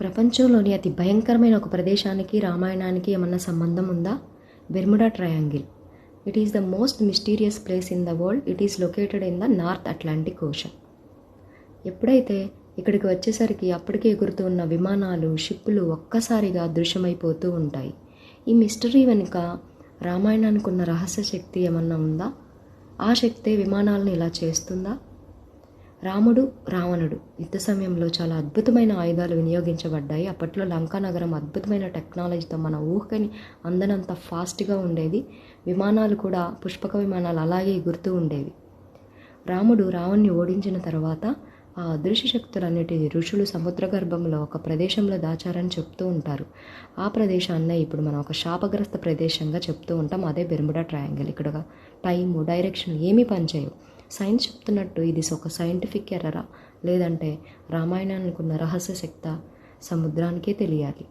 ప్రపంచంలోని అతి భయంకరమైన ఒక ప్రదేశానికి రామాయణానికి ఏమన్నా సంబంధం ఉందా? Bermuda Triangle. It is the most mysterious place in the world it is located in the North Atlantic Ocean ఎప్పుడైతే ఇక్కడికి వచ్చేసరికి అప్పటికే ఎగురుతూ ఉన్న విమానాలు షిప్పులు ఒక్కసారిగా దృశ్యమైపోతూ ఉంటాయి. ఈ మిస్టరీ వెనుక రామాయణానికి ఉన్న రహస్య శక్తి ఏమన్నా ఉందా? ఆ శక్తే విమానాలను ఇలా చేస్తుందా? రాముడు రావణుడు యుద్ధ సమయంలో చాలా అద్భుతమైన ఆయుధాలు వినియోగించబడ్డాయి. అప్పట్లో లంకా నగరం అద్భుతమైన టెక్నాలజీతో మన ఊహకని అందనంత ఫాస్ట్గా ఉండేది. విమానాలు కూడా పుష్పక విమానాలు అలాగే ఎగురుతూ ఉండేవి. రాముడు రావణ్ణి ఓడించిన తర్వాత ఆ అదృశ్య శక్తులన్నిటిని ఋషులు సముద్ర గర్భంలో ఒక ప్రదేశంలో దాచారని చెప్తూ ఉంటారు. ఆ ప్రదేశాన్నే ఇప్పుడు మనం ఒక శాపగ్రస్త ప్రదేశంగా చెప్తూ ఉంటాం. అదే బెర్ముడా ట్రయాంగిల్. ఇక్కడ టైము డైరెక్షన్ ఏమీ పనిచేయవు. సైన్స్ చెప్తున్నట్టు ఇది ఒక సైంటిఫిక్ ఎర్రరా. లేదంటే రామాయణానికి ఉన్న రహస్య శక్త సముద్రానికే తెలియాలి.